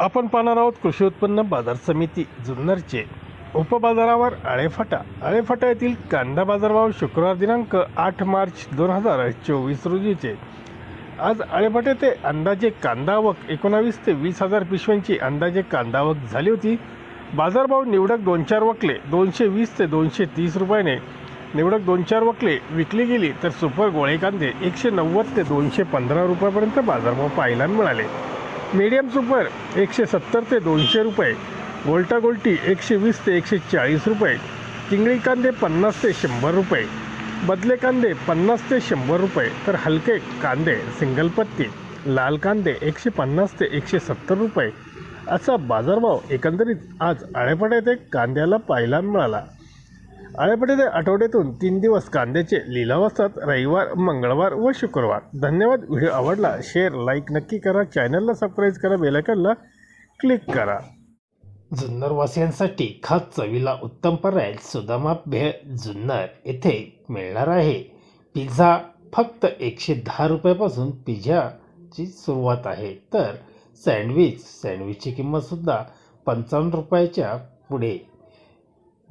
आपण पाहणार आहोत कृषी उत्पन्न बाजार समिती जुन्नरचे. उपबाजारावर आळेफाटा. आळेफाटा येथील कांदा बाजारभाव शुक्रवार दिनांक आठ मार्च दोन हजार चोवीस रोजीचे. आज आळेफाटे ते अंदाजे कांदा आवक एकोणावीस ते वीस हजार पिशव्यांची अंदाजे कांदा आवक झाली होती. बाजारभाव निवडक दोन चार वकले दोनशे वीस ते दोनशे तीस रुपयाने. निवडक दोन चार वकले विकली गेली तर सुपर गोळे कांदे एकशे नव्वद ते दोनशे पंधरा रुपयापर्यंत बाजारभाव पाहायला मिळाले. मीडियम सुपर एकशे सत्तर ते दोनशे रुपये गोल्टा गोल्टी एकशे वीस ते एकशे चाळीस रुपये चिंगळी कांदे पन्नास ते शंभर रुपये बदले कांदे पन्नास ते शंभर रुपये तर हलके कांदे सिंगल पत्ती लाल कांदे एकशे पन्नास ते एकशे सत्तर रुपये. असा बाजारभाव एकंदरीत आज आळेपाड्यात एक कांद्याला पाहायला मिळाला. आळेपाट आठवड्यातून तीन दिवस कांद्याचे लिलाव असतात. रविवार मंगळवार व शुक्रवार. धन्यवाद. व्हिडिओ आवडला शेअर लाईक नक्की करा. चॅनलला सबस्क्राईब करा बेलायकनला क्लिक करा. जुन्नरवासियांसाठी खास चवीला उत्तम पर्याय सुदामा भेळ जुन्नर येथे मिळणार आहे. पिझ्झा फक्त एकशे दहा रुपयापासून पिझ्झाची सुरुवात आहे. तर सँडविच सँडविचची किंमतसुद्धा पंचावन्न रुपयाच्या पुढे